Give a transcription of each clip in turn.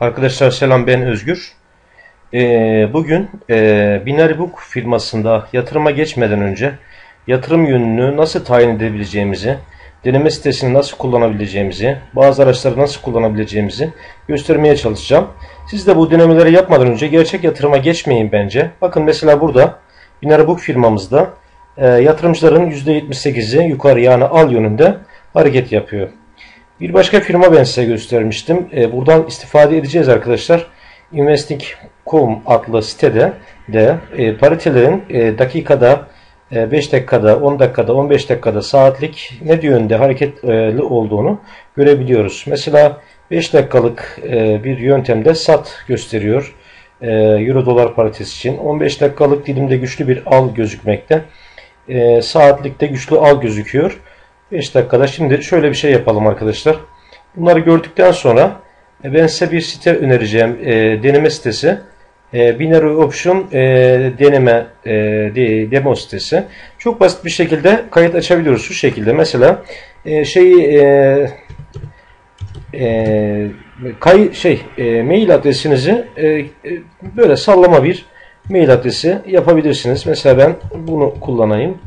Arkadaşlar selam ben Özgür. Ee, bugün e, Binary Book firmasında yatırıma geçmeden önce yatırım yönünü nasıl tayin edebileceğimizi, deneme sitesini nasıl kullanabileceğimizi, bazı araçları nasıl kullanabileceğimizi göstermeye çalışacağım. Siz de bu denemeleri yapmadan önce gerçek yatırıma geçmeyin bence. Bakın mesela burada Binary Book firmamızda e, yatırımcıların %78'i yukarı yani al yönünde hareket yapıyor. Bir başka firma ben size göstermiştim. E, buradan istifade edeceğiz arkadaşlar. Investing.com adlı sitede de e, paritelerin e, dakikada, e, 5 dakikada, 10 dakikada, 15 dakikada saatlik ne yönde hareketli olduğunu görebiliyoruz. Mesela 5 dakikalık bir yöntemde sat gösteriyor. Euro dolar paritesi için. 15 dakikalık dilimde güçlü bir al gözükmekte. Saatlikte güçlü al gözüküyor. 5 dakikada. Şimdi şöyle bir şey yapalım arkadaşlar. Bunları gördükten sonra e, ben size bir site önereceğim. E, deneme sitesi. E, Binary Option e, deneme e, de, demo sitesi. Çok basit bir şekilde kayıt açabiliyoruz şu şekilde. Mesela e, şeyi e, e, kay, şey e, mail adresinizi e, e, böyle sallama bir mail adresi yapabilirsiniz. Mesela ben bunu kullanayım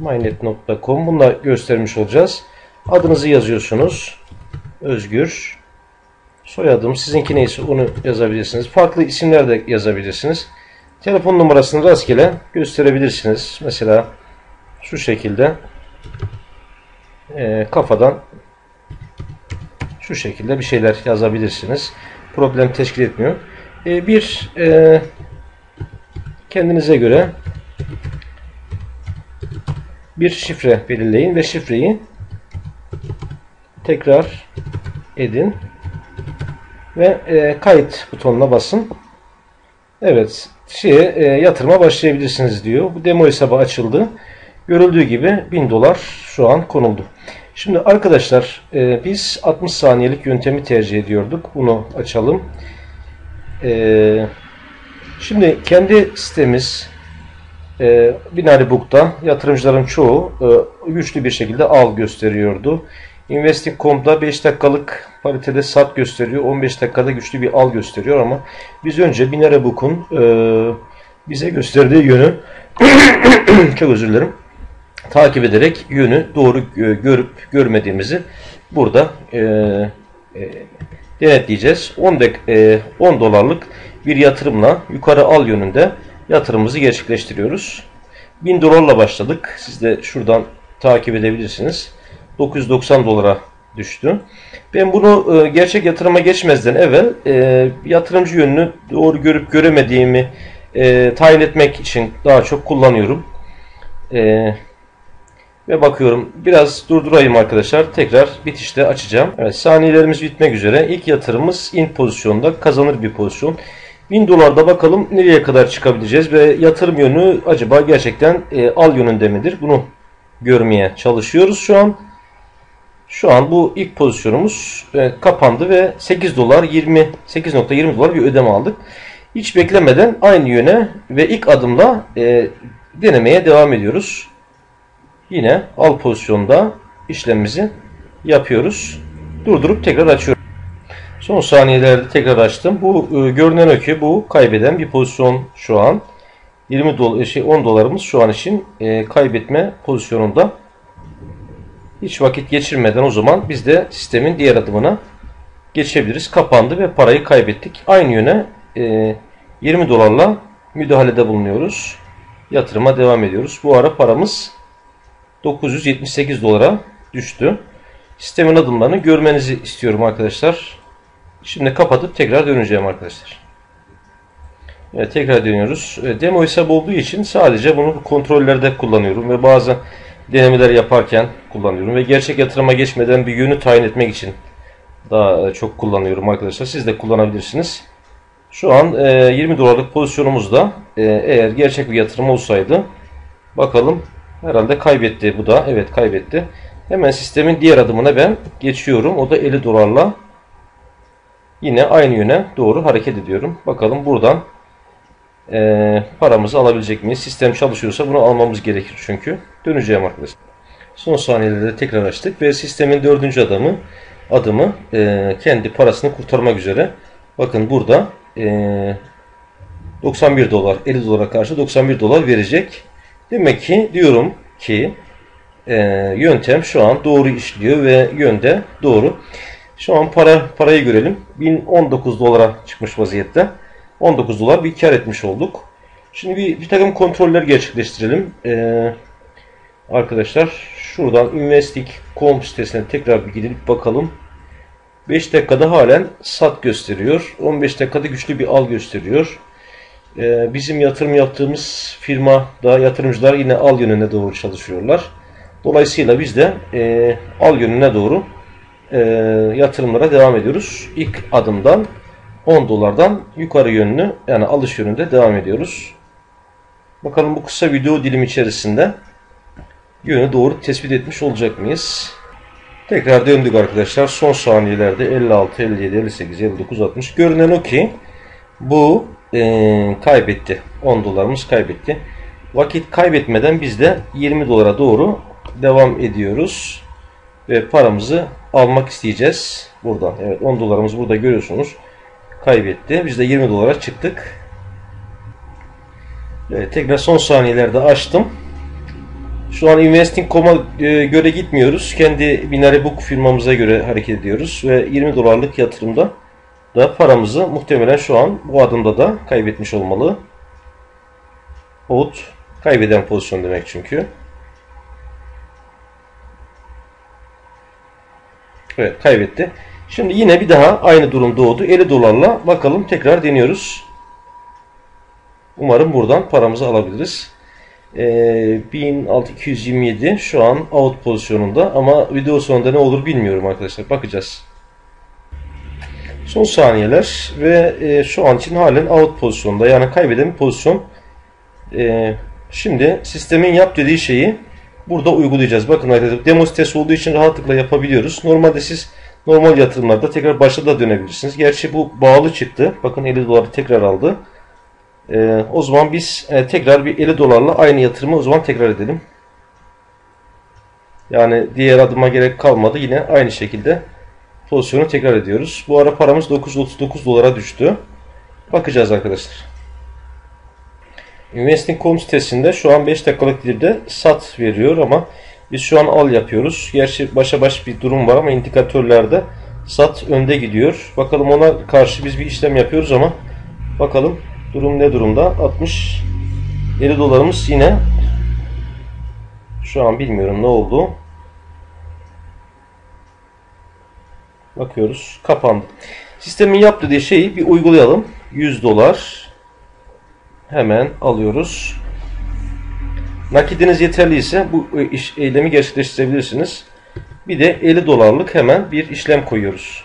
mynet.com Bununla göstermiş olacağız. Adınızı yazıyorsunuz. Özgür. Soyadım sizinki neyse onu yazabilirsiniz. Farklı isimler de yazabilirsiniz. Telefon numarasını rastgele gösterebilirsiniz. Mesela şu şekilde e, kafadan şu şekilde bir şeyler yazabilirsiniz. Problem teşkil etmiyor. E, bir e, kendinize göre bir şifre belirleyin ve şifreyi tekrar edin ve e, kayıt butonuna basın. Evet, şeye e, yatırıma başlayabilirsiniz diyor. Bu demo hesabı açıldı. Görüldüğü gibi 1000 dolar şu an konuldu. Şimdi arkadaşlar e, biz 60 saniyelik yöntemi tercih ediyorduk. Bunu açalım. E, şimdi kendi sitemiz e, Binary Book'ta yatırımcıların çoğu e, güçlü bir şekilde al gösteriyordu. Investing.com'da 5 dakikalık paritede sat gösteriyor. 15 dakikada güçlü bir al gösteriyor ama biz önce Binary Book'un e, bize gösterdiği yönü çok özür dilerim takip ederek yönü doğru görüp görmediğimizi burada e, e, denetleyeceğiz. 10, dek, e, 10 dolarlık bir yatırımla yukarı al yönünde yatırımımızı gerçekleştiriyoruz. 1000 dolarla başladık. Siz de şuradan takip edebilirsiniz. 990 dolara düştü. Ben bunu e, gerçek yatırıma geçmezden evvel e, yatırımcı yönünü doğru görüp göremediğimi e, tayin etmek için daha çok kullanıyorum. Ve bakıyorum. Biraz durdurayım arkadaşlar. Tekrar bitişte açacağım. Evet saniyelerimiz bitmek üzere. İlk yatırımımız in pozisyonda kazanır bir pozisyon. 1000 dolarda bakalım nereye kadar çıkabileceğiz ve yatırım yönü acaba gerçekten e, al yönünde midir? Bunu görmeye çalışıyoruz şu an. Şu an bu ilk pozisyonumuz e, kapandı ve 8 dolar 20 8.20 dolar bir ödeme aldık. Hiç beklemeden aynı yöne ve ilk adımla e, denemeye devam ediyoruz. Yine al pozisyonda işlemimizi yapıyoruz. Durdurup tekrar açıyorum. Son saniyelerde tekrar açtım. Bu e, görünen o ki bu kaybeden bir pozisyon şu an. 20 dolar, şey 10 dolarımız şu an için e, kaybetme pozisyonunda. Hiç vakit geçirmeden o zaman biz de sistemin diğer adımına geçebiliriz. Kapandı ve parayı kaybettik. Aynı yöne e, 20 dolarla müdahalede bulunuyoruz. Yatırıma devam ediyoruz. Bu ara paramız 978 dolara düştü. Sistemin adımlarını görmenizi istiyorum arkadaşlar. Şimdi kapatıp tekrar döneceğim arkadaşlar. Evet, tekrar dönüyoruz. E, demo hesap olduğu için sadece bunu kontrollerde kullanıyorum ve bazı denemeler yaparken kullanıyorum ve gerçek yatırıma geçmeden bir yönü tayin etmek için daha çok kullanıyorum arkadaşlar. Siz de kullanabilirsiniz. Şu an 20 e, dolarlık pozisyonumuzda e, eğer gerçek bir yatırım olsaydı bakalım herhalde kaybetti bu da. Evet kaybetti. Hemen sistemin diğer adımına ben geçiyorum. O da 50 dolarla Yine aynı yöne doğru hareket ediyorum. Bakalım buradan e, paramızı alabilecek miyiz? Sistem çalışıyorsa bunu almamız gerekir çünkü. Döneceğim arkadaşlar. Son saniyelerde tekrar açtık ve sistemin dördüncü adamı adımı e, kendi parasını kurtarmak üzere Bakın burada e, 91 dolar 50 dolara karşı 91 dolar verecek. Demek ki diyorum ki e, yöntem şu an doğru işliyor ve yönde doğru. Şu an para parayı görelim. 1019 dolara çıkmış vaziyette. 19 dolar bir kar etmiş olduk. Şimdi bir, bir takım kontroller gerçekleştirelim. Ee, arkadaşlar şuradan investing.com sitesine tekrar bir gidip bakalım. 5 dakikada halen sat gösteriyor. 15 dakikada güçlü bir al gösteriyor. Ee, bizim yatırım yaptığımız firma da yatırımcılar yine al yönüne doğru çalışıyorlar. Dolayısıyla biz de e, al yönüne doğru e, yatırımlara devam ediyoruz. İlk adımdan 10 dolardan yukarı yönlü yani alış yönünde devam ediyoruz. Bakalım bu kısa video dilim içerisinde yönü doğru tespit etmiş olacak mıyız? Tekrar döndük arkadaşlar. Son saniyelerde 56, 57, 58, 59, 60. Görünen o ki bu e, kaybetti. 10 dolarımız kaybetti. Vakit kaybetmeden biz de 20 dolara doğru devam ediyoruz. Ve paramızı almak isteyeceğiz. Buradan. Evet 10 dolarımız burada görüyorsunuz. Kaybetti. Biz de 20 dolara çıktık. Evet, tekrar son saniyelerde açtım. Şu an Investing.com'a e, göre gitmiyoruz. Kendi Binary Book firmamıza göre hareket ediyoruz. Ve 20 dolarlık yatırımda da paramızı muhtemelen şu an bu adımda da kaybetmiş olmalı. Out kaybeden pozisyon demek çünkü. Kaybetti. Şimdi yine bir daha aynı durum doğdu. 50 dolarla bakalım tekrar deniyoruz. Umarım buradan paramızı alabiliriz. Ee, 1627 şu an out pozisyonunda ama video sonunda ne olur bilmiyorum arkadaşlar. Bakacağız. Son saniyeler ve e, şu an için halen out pozisyonda yani kaybeden pozisyon. E, şimdi sistemin yap dediği şeyi burada uygulayacağız. Bakın arkadaşlar demo sitesi olduğu için rahatlıkla yapabiliyoruz. Normalde siz normal yatırımlarda tekrar başa da dönebilirsiniz. Gerçi bu bağlı çıktı. Bakın 50 doları tekrar aldı. Ee, o zaman biz e, tekrar bir 50 dolarla aynı yatırımı o zaman tekrar edelim. Yani diğer adıma gerek kalmadı. Yine aynı şekilde pozisyonu tekrar ediyoruz. Bu ara paramız 939 dolara düştü. Bakacağız arkadaşlar. Investing.com sitesinde şu an 5 dakikalık dilde sat veriyor ama biz şu an al yapıyoruz. Gerçi başa baş bir durum var ama indikatörlerde sat önde gidiyor. Bakalım ona karşı biz bir işlem yapıyoruz ama bakalım durum ne durumda? 60 50 dolarımız yine şu an bilmiyorum ne oldu. Bakıyoruz. Kapandı. Sistemin yap dediği şeyi bir uygulayalım. 100 dolar hemen alıyoruz. Nakidiniz yeterliyse bu iş, eylemi gerçekleştirebilirsiniz. Bir de 50 dolarlık hemen bir işlem koyuyoruz.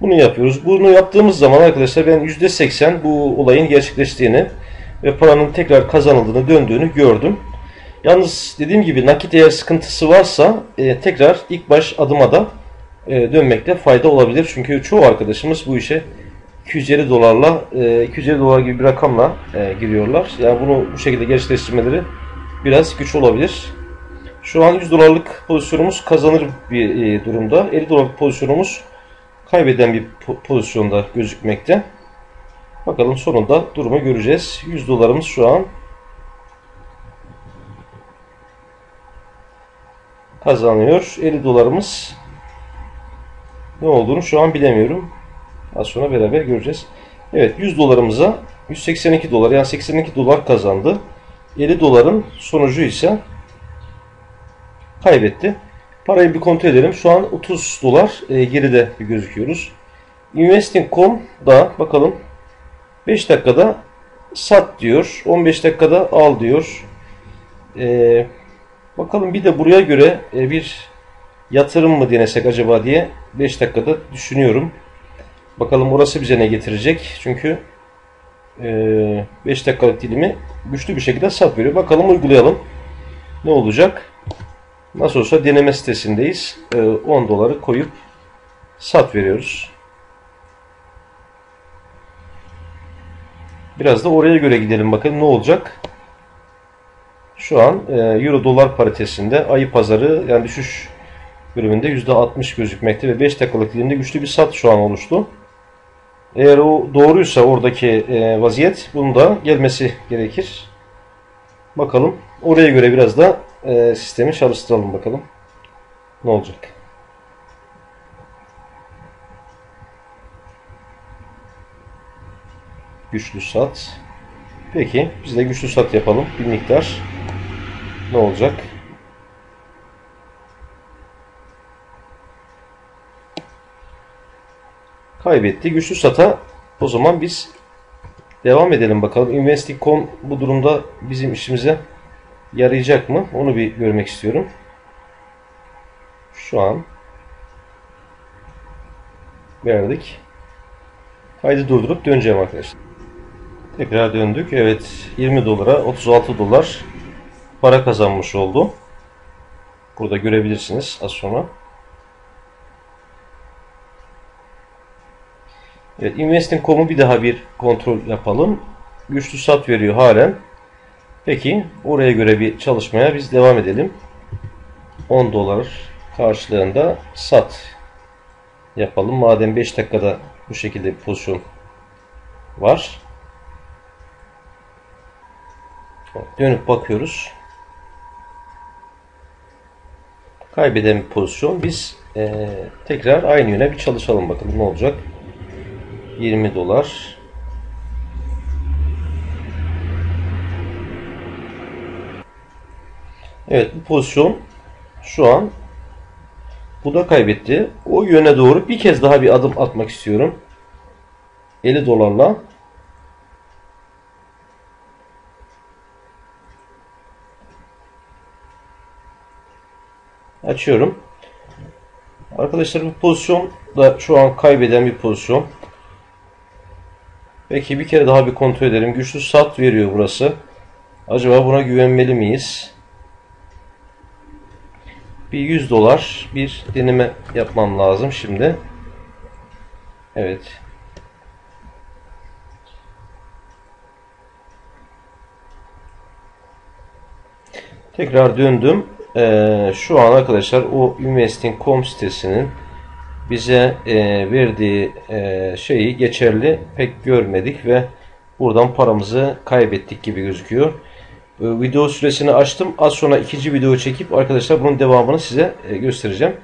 Bunu yapıyoruz. Bunu yaptığımız zaman arkadaşlar ben %80 bu olayın gerçekleştiğini ve paranın tekrar kazanıldığını, döndüğünü gördüm. Yalnız dediğim gibi nakit eğer sıkıntısı varsa e, tekrar ilk baş adıma da e, dönmekte fayda olabilir. Çünkü çoğu arkadaşımız bu işe 250 dolarla, e, 250 dolar gibi bir rakamla e, giriyorlar. Yani bunu bu şekilde gerçekleştirmeleri biraz güç olabilir. Şu an 100 dolarlık pozisyonumuz kazanır bir e, durumda. 50 dolarlık pozisyonumuz kaybeden bir pozisyonda gözükmekte. Bakalım sonunda durumu göreceğiz. 100 dolarımız şu an kazanıyor. 50 dolarımız ne olduğunu şu an bilemiyorum. Az sonra beraber göreceğiz. Evet 100 dolarımıza 182 dolar yani 82 dolar kazandı. 50 doların sonucu ise kaybetti. Parayı bir kontrol edelim. Şu an 30 dolar e, geride gözüküyoruz. Investing.com'da bakalım 5 dakikada sat diyor. 15 dakikada al diyor. E, bakalım bir de buraya göre e, bir yatırım mı denesek acaba diye 5 dakikada düşünüyorum. Bakalım orası bize ne getirecek. Çünkü 5 e, dakikalık dilimi güçlü bir şekilde sat veriyor. Bakalım uygulayalım. Ne olacak? Nasıl olsa deneme sitesindeyiz. 10 e, doları koyup sat veriyoruz. Biraz da oraya göre gidelim bakalım ne olacak. Şu an e, Euro dolar paritesinde ayı pazarı yani düşüş bölümünde %60 gözükmekte ve 5 dakikalık dilimde güçlü bir sat şu an oluştu. Eğer o doğruysa oradaki e, vaziyet bunun da gelmesi gerekir. Bakalım. Oraya göre biraz da e, sistemi çalıştıralım bakalım. Ne olacak? Güçlü sat. Peki biz de güçlü sat yapalım. Bir miktar. Ne olacak? Kaybetti. Güçlü sata o zaman biz devam edelim bakalım. Investing.com bu durumda bizim işimize yarayacak mı? Onu bir görmek istiyorum. Şu an verdik. Kaydı durdurup döneceğim arkadaşlar. Tekrar döndük. Evet 20 dolara 36 dolar para kazanmış oldu. Burada görebilirsiniz az sonra. Evet Investing.com'u bir daha bir kontrol yapalım. Güçlü sat veriyor halen. Peki oraya göre bir çalışmaya biz devam edelim. 10 dolar karşılığında sat yapalım. Madem 5 dakikada bu şekilde bir pozisyon var. Dönüp bakıyoruz. Kaybeden bir pozisyon. Biz e, tekrar aynı yöne bir çalışalım bakalım ne olacak. 20 dolar. Evet bu pozisyon şu an bu da kaybetti. O yöne doğru bir kez daha bir adım atmak istiyorum. 50 dolarla açıyorum. Arkadaşlar bu pozisyon da şu an kaybeden bir pozisyon. Peki bir kere daha bir kontrol edelim. Güçlü sat veriyor burası. Acaba buna güvenmeli miyiz? Bir 100 dolar bir deneme yapmam lazım şimdi. Evet. Tekrar döndüm. Ee, şu an arkadaşlar o investing.com sitesinin bize e, verdiği e, şeyi geçerli pek görmedik ve buradan paramızı kaybettik gibi gözüküyor. E, video süresini açtım. Az sonra ikinci video çekip arkadaşlar bunun devamını size e, göstereceğim.